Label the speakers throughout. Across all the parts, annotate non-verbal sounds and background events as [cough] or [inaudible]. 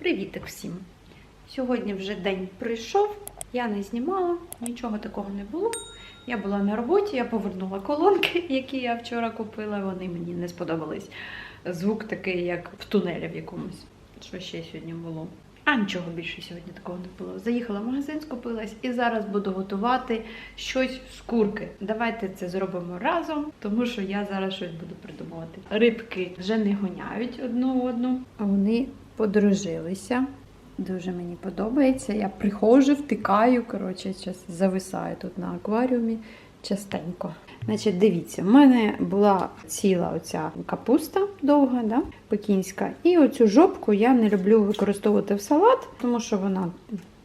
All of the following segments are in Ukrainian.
Speaker 1: Привітик всім! Сьогодні вже день прийшов, я не знімала, нічого такого не було. Я була на роботі, я повернула колонки, [laughs] які я вчора купила. Вони мені не сподобались. Звук такий, як в тунелі в якомусь. Що ще сьогодні було? А нічого більше сьогодні такого не було. Заїхала в магазин, скупилась і зараз буду готувати щось з курки. Давайте це зробимо разом, тому що я зараз щось буду придумувати. Рибки вже не гоняють одну одну, а вони подружилися. Дуже мені подобається. Я приходжу, втикаю, коротше, зависаю тут на акваріумі частенько. Значить, дивіться, в мене була ціла оця капуста довга, да, пекінська. І оцю жопку я не люблю використовувати в салат, тому що вона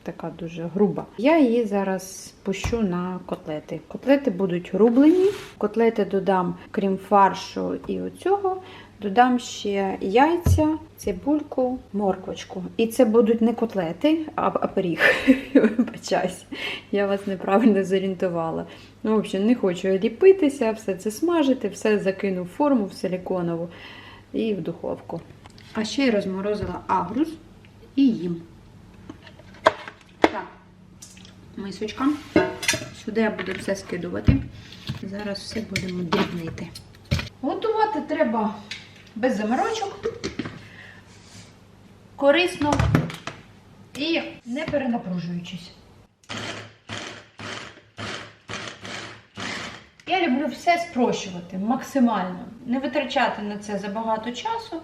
Speaker 1: така дуже груба. Я її зараз пущу на котлети. Котлети будуть рублені. Котлети додам, крім фаршу і оцього, додам ще яйця, цибульку, морквочку. І це будуть не котлети, а, пиріг. [laughs] Вибачаюсь, я вас неправильно зорієнтувала. Ну, в общем, не хочу ліпитися, все це смажити, все закину в форму в силіконову і в духовку. А ще й розморозила агрус і їм. Так, мисочка. Сюди я буду все скидувати. Зараз все будемо дрібнити. Готувати треба без заморочок, корисно і не перенапружуючись. Я люблю все спрощувати максимально, не витрачати на це забагато часу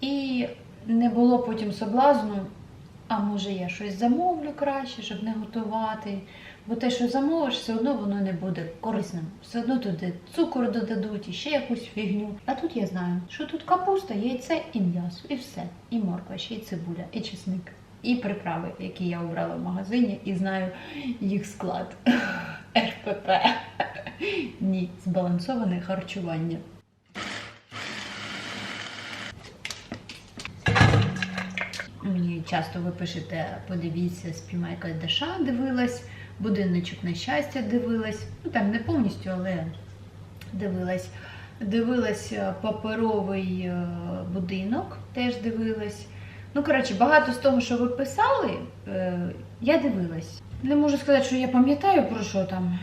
Speaker 1: і не було потім соблазну, а може я щось замовлю краще, щоб не готувати. Бо те, що замовиш, все одно воно не буде корисним. Все одно туди цукор додадуть і ще якусь фігню. А тут я знаю, що тут капуста, яйце і м'ясо, і все. І морква, ще й цибуля, і чесник. І приправи, які я обрала в магазині, і знаю їх склад. [laughs] РПП. Ні, збалансоване харчування. Мені часто ви пишете, подивіться, спіймайка Даша дивилась, будиночок на щастя дивилась. Ну там не повністю, але дивилась. Дивилась е, паперовий е, будинок, теж дивилась. Ну, коротше, багато з того, що ви писали, е, я дивилась. Не можу сказати, що я пам'ятаю про що там.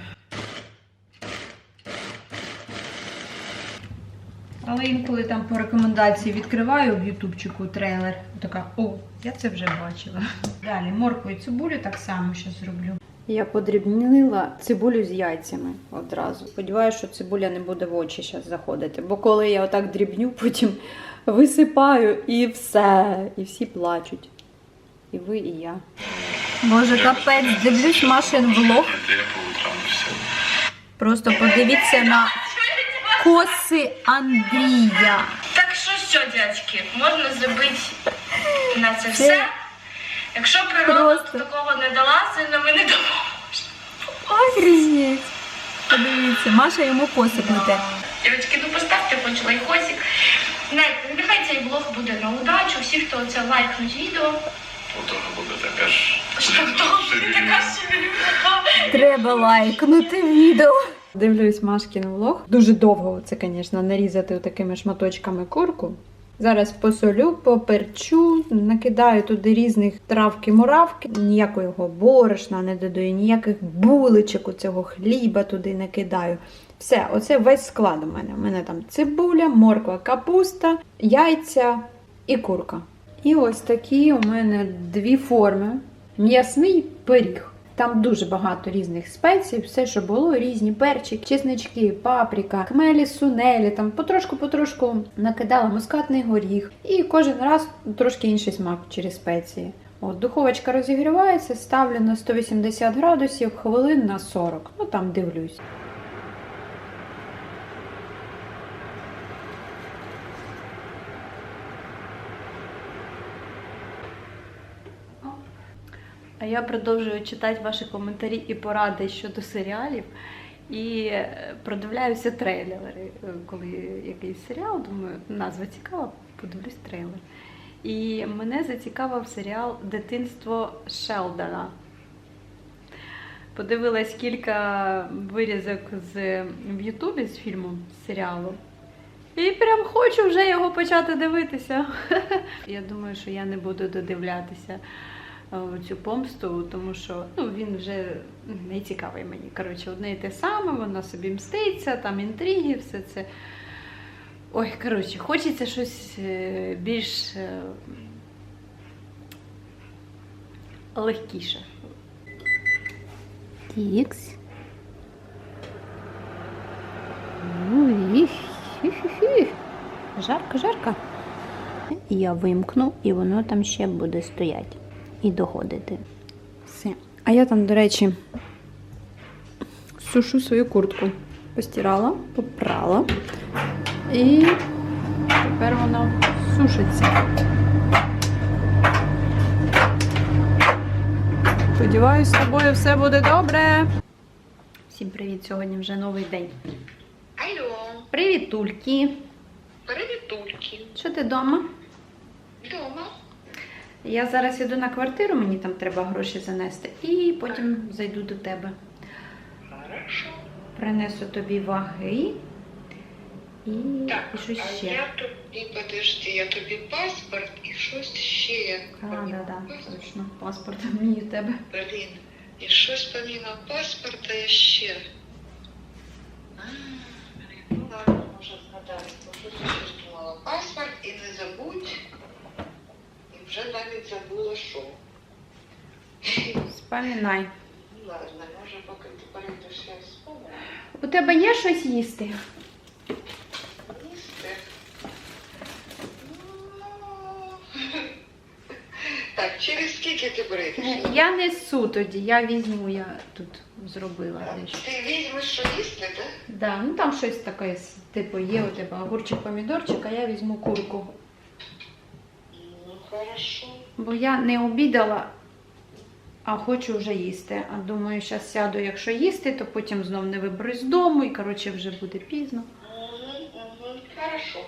Speaker 1: Але інколи там по рекомендації відкриваю в ютубчику трейлер. Така, о, я це вже бачила. Далі моркву і цибулю так само ще зроблю. Я подрібнила цибулю з яйцями одразу. Сподіваюся, що цибуля не буде в очі зараз заходити. Бо коли я отак дрібню, потім висипаю і все. І всі плачуть. І ви, і я. Боже, капець, дивлюсь Машин влог. Просто подивіться на коси Андрія.
Speaker 2: Так що що, дядьки, можна зробити на це все. Якщо природа
Speaker 1: Просто.
Speaker 2: такого не дала, сильно ми не.
Speaker 1: Охренеть. Подивіться, Маша йому коси плете.
Speaker 2: Дівчатки, ну поставте хоч лайкосик. Нехай цей блог буде на удачу. Всі, хто це лайкнуть відео.
Speaker 3: У того буде така ж.
Speaker 2: Така.
Speaker 1: Треба лайкнути відео. Дивлюсь Машкін влог. Дуже довго це, звісно, нарізати такими шматочками курку. Зараз посолю, поперчу, накидаю туди різних травки-муравки, ніякого борошна не додаю, ніяких буличок у цього хліба туди не кидаю. Все, оце весь склад у мене. У мене там цибуля, морква, капуста, яйця і курка. І ось такі у мене дві форми. М'ясний пиріг. Там дуже багато різних спецій, все, що було, різні перчик, чеснички, паприка, кмелі, сунелі, там потрошку-потрошку накидала мускатний горіх. І кожен раз трошки інший смак через спеції. От, духовочка розігрівається, ставлю на 180 градусів, хвилин на 40. Ну там дивлюсь. А я продовжую читати ваші коментарі і поради щодо серіалів. І е, продивляюся трейлери. Е, Коли якийсь серіал, думаю, назва цікава, подивлюсь трейлер. І мене зацікавив серіал Дитинство Шелдона. Подивилась кілька вирізок з, в Ютубі з фільму, з серіалу. І прям хочу вже його почати дивитися. [laughs] Я думаю, що я не буду додивлятися цю помсту, тому що ну, він вже не цікавий мені. Коротше, одне і те саме, вона собі мститься, там інтриги, все це. Ой, коротше, хочеться щось е, більш е, легкіше. Тікс. Жарко, жарко. Я вимкну, і воно там ще буде стояти і доходити. Все. А я там, до речі, сушу свою куртку. Постирала, попрала. І тепер вона сушиться. Сподіваюсь, з тобою все буде добре. Всім привіт! Сьогодні вже новий день.
Speaker 4: Алло,
Speaker 1: Привіт, Тульки.
Speaker 4: привітульки.
Speaker 1: Що ти вдома?
Speaker 4: Дома?
Speaker 1: Я зараз іду на квартиру, мені там треба гроші занести, і потім зайду до тебе. Принесу тобі ваги і,
Speaker 4: Так,
Speaker 1: і щось
Speaker 4: а
Speaker 1: ще.
Speaker 4: я тобі, подожди, я тобі паспорт і щось ще.
Speaker 1: А, да, да, точно. Паспорт мій у тебе.
Speaker 4: Блін, і щось помимо паспорта я ще. А, ну ладно, може згадати, бо щось думала. Паспорт і не забудь. Вже навіть забула, що.
Speaker 1: Спомінай.
Speaker 4: Ну ладно, може поки ти перейдеш, я спомню.
Speaker 1: У тебе є щось їсти?
Speaker 4: Їсти. Ну, [laughs] Так, через скільки ти прийдеш?
Speaker 1: Я несу тоді, я візьму, я тут зробила дещо.
Speaker 4: Ти візьмеш, що їсти, так?
Speaker 1: Да, ну там щось таке, типу, є у тебе огурчик, помідорчик, а я візьму курку.
Speaker 4: Хорошо.
Speaker 1: Бо я не обідала, а хочу вже їсти. А думаю, зараз сяду, якщо їсти, то потім знов не виберусь з дому і, коротше, вже буде пізно.
Speaker 4: Угу, угу. Хорошо.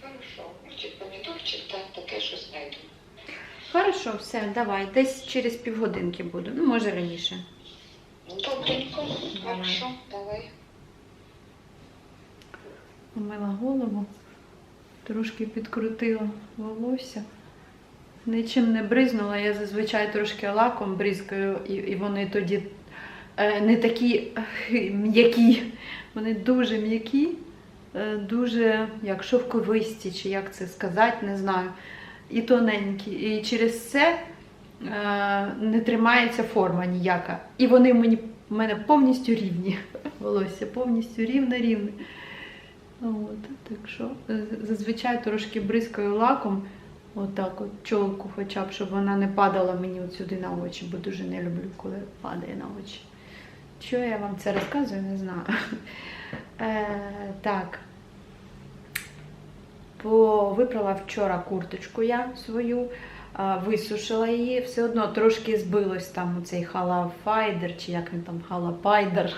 Speaker 4: Хорошо. Чи помідорчик, так, таке щось знайду.
Speaker 1: Хорошо, все, давай. Десь через півгодинки буду. Ну, може раніше.
Speaker 4: Добренько. Хорошо, давай.
Speaker 1: Помила голову, трошки підкрутила волосся. Нічим не бризнула, я зазвичай трошки лаком бризкаю, і, і вони тоді е, не такі е, м'які. Вони дуже м'які, е, дуже як шовковисті, чи як це сказати, не знаю. І тоненькі. І через це е, не тримається форма ніяка. І вони мені в мене повністю рівні. [laughs] Волосся повністю рівне-рівне. От, так що е, зазвичай трошки бризкаю лаком, отак от чолку хоча б, щоб вона не падала мені сюди на очі, бо дуже не люблю, коли падає на очі. Що я вам це розказую, не знаю. Е, так. По, випрала вчора курточку я свою, висушила її, все одно трошки збилось там цей халафайдер, чи як він там халапайдер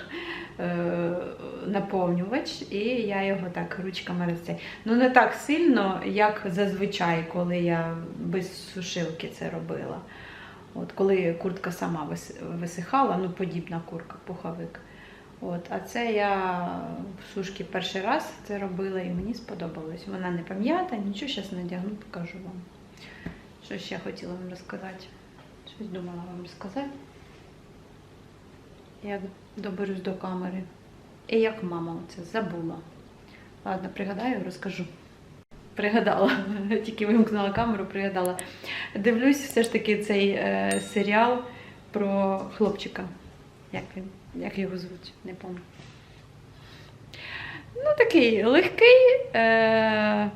Speaker 1: наповнювач, і я його так ручками розцей. Ну не так сильно, як зазвичай, коли я без сушилки це робила. От, коли куртка сама висихала, ну подібна куртка, пуховик. От, а це я в сушки перший раз це робила і мені сподобалось. Вона не пам'ята, нічого зараз надягну, покажу вам. Що ще хотіла вам розказати? Щось думала вам розказати. Як доберусь до камери. І як мама це забула. Ладно, пригадаю, розкажу. Пригадала, [laughs] тільки вимкнула камеру, пригадала. Дивлюсь все ж таки цей е, серіал про хлопчика. Як він? Як його звуть? Не пам'ятаю. Ну, такий легкий. Е,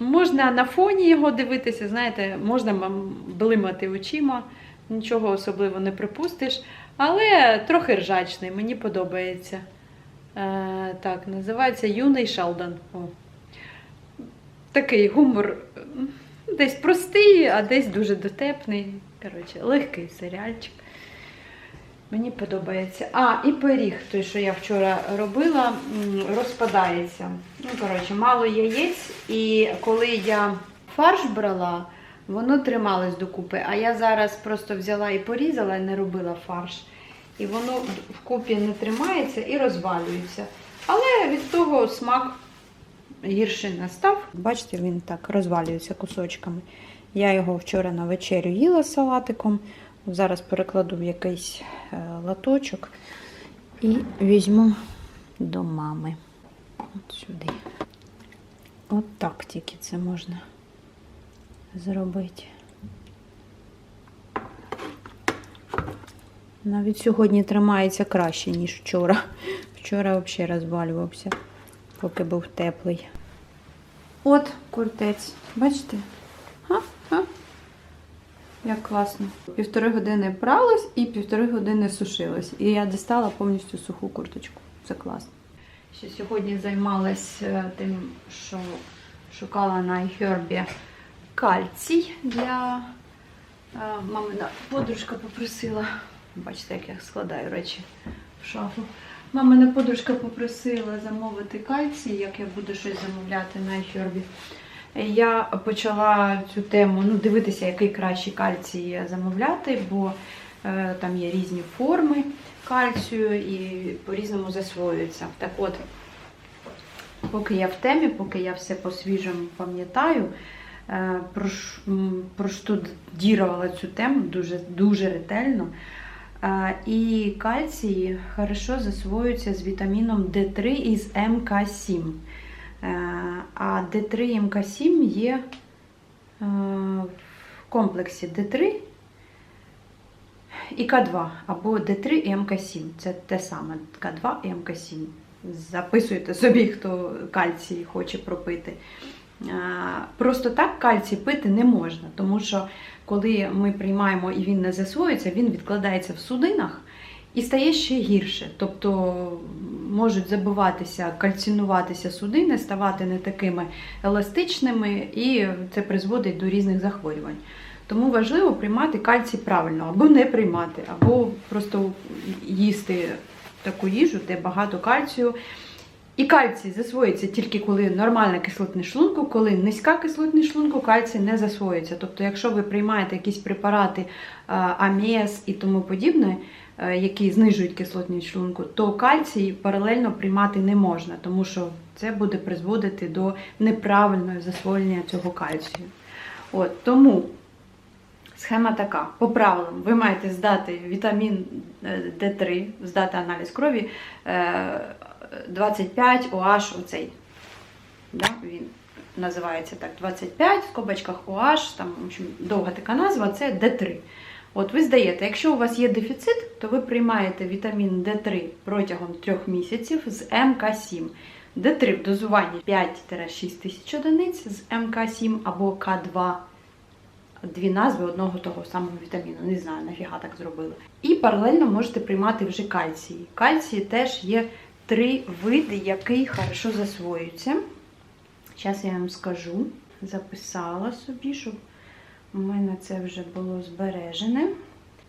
Speaker 1: можна на фоні його дивитися, знаєте, можна блимати очима, нічого особливо не припустиш. Але трохи ржачний, мені подобається. Е, так, називається Юний Шелдон. О. Такий гумор десь простий, а десь дуже дотепний. Коротше, легкий серіальчик. Мені подобається. А, і пиріг, той, що я вчора робила, розпадається. Ну, коротше, мало яєць, і коли я фарш брала, воно трималось докупи. А я зараз просто взяла і порізала, і не робила фарш. І воно вкупі не тримається і розвалюється. Але від того смак гірший настав. Бачите, він так розвалюється кусочками. Я його вчора на вечерю їла з салатиком. Зараз перекладу в якийсь е, латочок і візьму до мами. От сюди. От так тільки це можна зробити. Навіть сьогодні тримається краще, ніж вчора. [laughs] Вчора взагалі розвалювався, поки був теплий. От куртець. Бачите? Га? Га? Як класно. Півтори години пралась і півтори години сушилась. І я дістала повністю суху курточку. Це класно. Ще сьогодні займалась е, тим, що шукала на iHerb кальцій для е, мамина подружка попросила. Бачите, як я складаю речі в шафу. Мамина подружка попросила замовити кальцій, як я буду щось замовляти на iHerb. Я почала цю тему ну, дивитися, який кращий кальцій замовляти, бо е, там є різні форми кальцію і по-різному засвоюються. Так от, поки я в темі, поки я все по-свіжому пам'ятаю, проштудірувала цю тему дуже, дуже ретельно. Е, І кальцій хорошо засвоюється з вітаміном D3 із МК7. Е, А D3 і МК7 є е, в комплексі D3 і К2 або D3 і МК7. Це те саме К2 і МК7. Записуйте собі, хто кальцій хоче пропити. Е, Просто так кальцій пити не можна, тому що коли ми приймаємо і він не засвоюється, він відкладається в судинах і стає ще гірше. Тобто можуть забиватися, кальцинуватися судини, ставати не такими еластичними, і це призводить до різних захворювань. Тому важливо приймати кальцій правильно, або не приймати, або просто їсти таку їжу, де багато кальцію. І кальцій засвоюється тільки коли нормальна кислотність шлунку, коли низька кислотність шлунку, кальцій не засвоюється. Тобто, якщо ви приймаєте якісь препарати е, АМС і тому подібне, е, які знижують кислотність шлунку, то кальцій паралельно приймати не можна, тому що це буде призводити до неправильного засвоєння цього кальцію. От, тому схема така: по правилам, ви маєте здати вітамін е, D3, здати аналіз крові. Е, 25 OH оцей. Да? Він називається так 25, в скобочках OH, там в общем, довга така назва, це D3. От ви здаєте, якщо у вас є дефіцит, то ви приймаєте вітамін D3 протягом 3 місяців з МК7. D3 в дозуванні 5-6 тисяч одиниць з МК7 або К2. Дві назви одного того самого вітаміну. Не знаю, нафіга так зробили. І паралельно можете приймати вже кальцій. Кальцій теж є три види, який хорошо засвоюється. Зараз я вам скажу. Записала собі, щоб у мене це вже було збережене.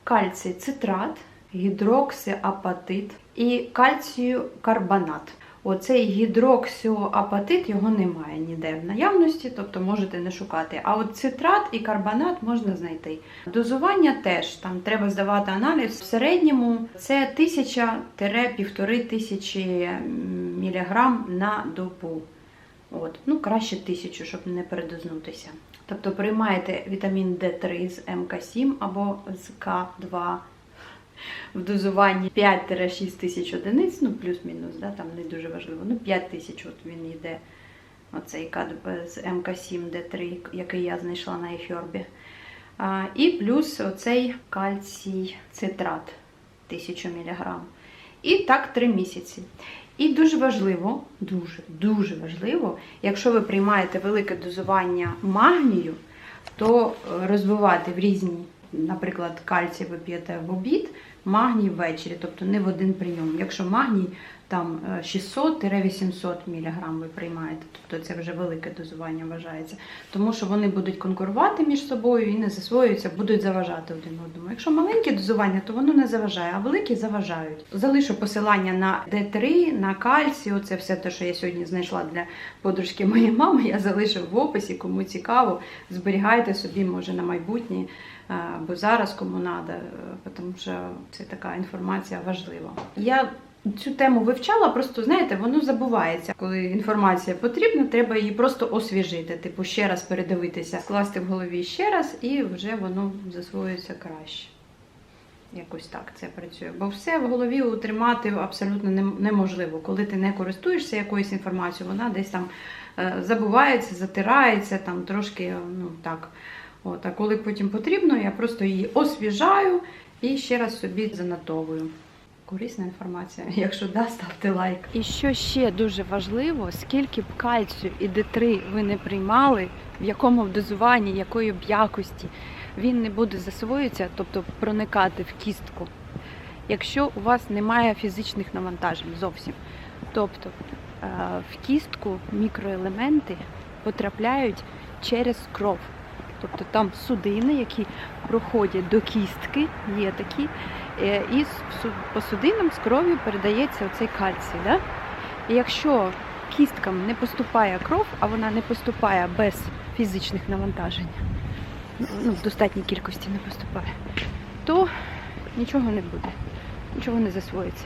Speaker 1: Кальцій цитрат, гідроксиапатит і кальцію карбонат. Оцей гідроксіоапатит його немає ніде в наявності, тобто можете не шукати. А от цитрат і карбонат можна знайти. Дозування теж там треба здавати аналіз. В середньому це 1000-1500 тисячі міліграм на добу. От. Ну, краще тисячу, щоб не передознутися. Тобто приймаєте вітамін D3 з МК7 або з К2 в дозуванні 5-6 тисяч одиниць, ну плюс-мінус, да, там не дуже важливо. Ну, 5 тисяч от він йде. Оцей кадб з МК7 Д3, який я знайшла на ефірбі. А, і плюс оцей кальцій цитрат 1000 мг. І так 3 місяці. І дуже важливо, дуже, дуже важливо, якщо ви приймаєте велике дозування магнію, то е, розбивати в різні, наприклад, кальцій ви п'єте в обід, магній ввечері, тобто не в один прийом. Якщо магній там е, 600-800 мг ви приймаєте, тобто це вже велике дозування вважається, тому що вони будуть конкурувати між собою і не засвоюються, будуть заважати один одному. Якщо маленьке дозування, то воно не заважає, а великі заважають. Залишу посилання на D3, на кальцій, оце все те, що я сьогодні знайшла для подружки моєї мами, я залишу в описі, кому цікаво, зберігайте собі, може, на майбутнє. Е, Бо зараз кому треба, тому що це така інформація важлива. Я цю тему вивчала, просто знаєте, воно забувається. Коли інформація потрібна, треба її просто освіжити. Типу, ще раз передивитися, скласти в голові ще раз, і вже воно засвоюється краще. Якось так це працює. Бо все в голові утримати абсолютно неможливо. Коли ти не користуєшся якоюсь інформацією, вона десь там е, забувається, затирається, там трошки, ну так. От, а коли потім потрібно, я просто її освіжаю і ще раз собі занотовую. Корисна інформація. [laughs] Якщо да, ставте лайк. І що ще дуже важливо, скільки б кальцію і Д3 ви не приймали, в якому б дозуванні, якої б якості, він не буде засвоюватися, тобто проникати в кістку, якщо у вас немає фізичних навантажень зовсім. Тобто е, в кістку мікроелементи потрапляють через кров. Тобто там судини, які проходять до кістки, є такі, е, і по судинам з кров'ю передається оцей кальцій. Да? І якщо кісткам не поступає кров, а вона не поступає без фізичних навантажень, ну, в достатній кількості не поступає, то нічого не буде, нічого не засвоїться.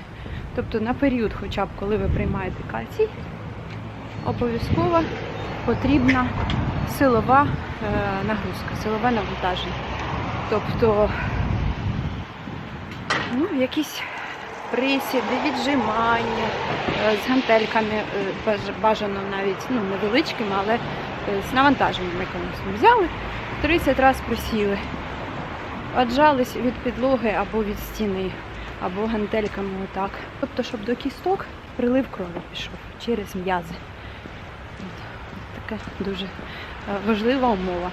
Speaker 1: Тобто на період, хоча б коли ви приймаєте кальцій, обов'язково потрібна силова е, нагрузка, силове навантаження. Тобто ну, якісь присіди, віджимання е, з гантельками, е, бажано навіть ну, невеличкими, але з навантаженням якимось. Взяли, 30 разів присіли, отжались від підлоги або від стіни, або гантельками отак. Тобто, щоб до кісток прилив крові пішов через м'язи. От дуже е, важлива умова.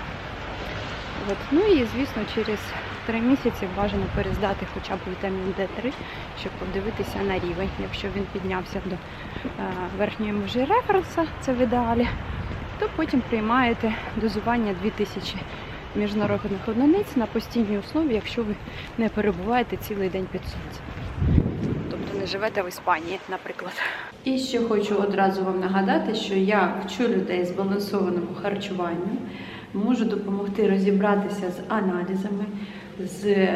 Speaker 1: От. Ну і звісно, через три місяці бажано перездати хоча б вітамін Д3, щоб подивитися на рівень. Якщо він піднявся до е, верхньої межі референса, це в ідеалі, то потім приймаєте дозування 2000 міжнародних одиниць на постійній основі, якщо ви не перебуваєте цілий день під сонцем. Живете в Іспанії, наприклад. І ще хочу одразу вам нагадати, що я вчу людей збалансованому харчуванню, можу допомогти розібратися з аналізами, з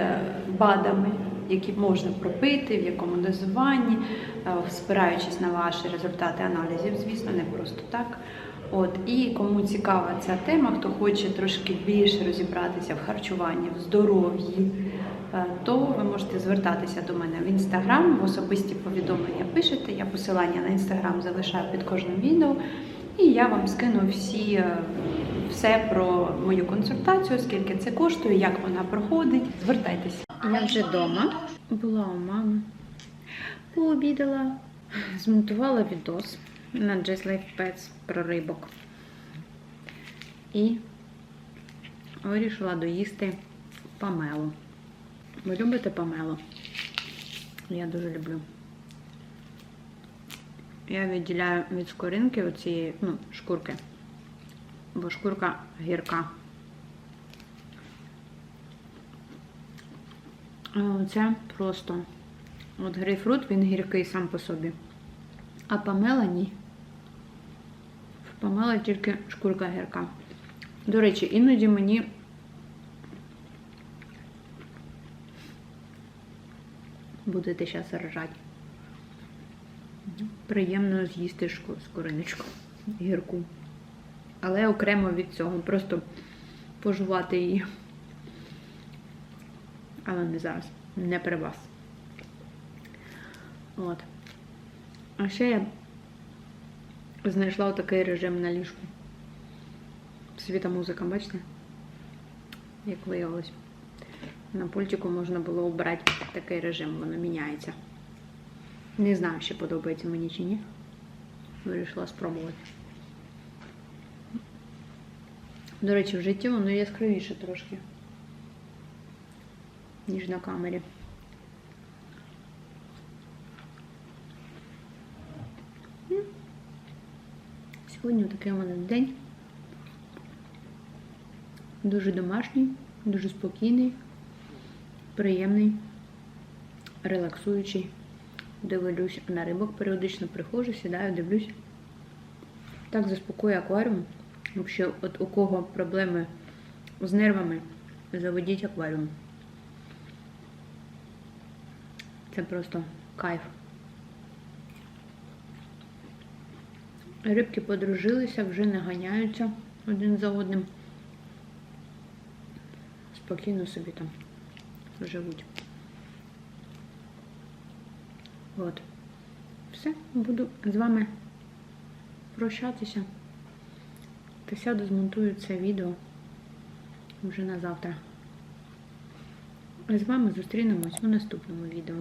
Speaker 1: БАДами, які можна пропити, в якому дозуванні, е, спираючись на ваші результати аналізів, звісно, не просто так. От і кому цікава ця тема, хто хоче трошки більше розібратися в харчуванні, в здоров'ї, то ви можете звертатися до мене в інстаграм, в особисті повідомлення пишете. Я посилання на інстаграм залишаю під кожним відео. І я вам скину всі, е, все про мою консультацію, скільки це коштує, як вона проходить. Звертайтеся. Я вже вдома, була у мами, пообідала, змонтувала відос на Just Life Pets про рибок. І вирішила доїсти памелу. Ви любите памелу? Я дуже люблю. Я відділяю від скоринки оцієї, ну, шкурки. Бо шкурка гірка. А оце просто. От грейпфрут, він гіркий сам по собі. А памела ні. В памела тільки шкурка гірка. До речі, іноді мені будете зараз ржати. Приємно з'їсти скориночку гірку. Але окремо від цього, просто пожувати її. Але не зараз, не при вас. От. А ще я знайшла отакий режим на ліжку. Світа музика, бачите? Як виявилось. На пультику можна було обрати такий режим, воно міняється. Не знаю, чи подобається мені чи ні. Вирішила спробувати. До речі, в житті воно яскравіше трошки, ніж на камері. Сьогодні такий у мене день. Дуже домашній, дуже спокійний, приємний, релаксуючий. Дивлюсь на рибок періодично приходжу, сідаю, дивлюсь. Так заспокоює акваріум. Взагалі, от у кого проблеми з нервами, заведіть акваріум. Це просто кайф. Рибки подружилися, вже не ганяються один за одним. Спокійно собі там живуть. От. Все, буду з вами прощатися. Та сяду, змонтую це відео вже на завтра. З вами зустрінемось у наступному відео.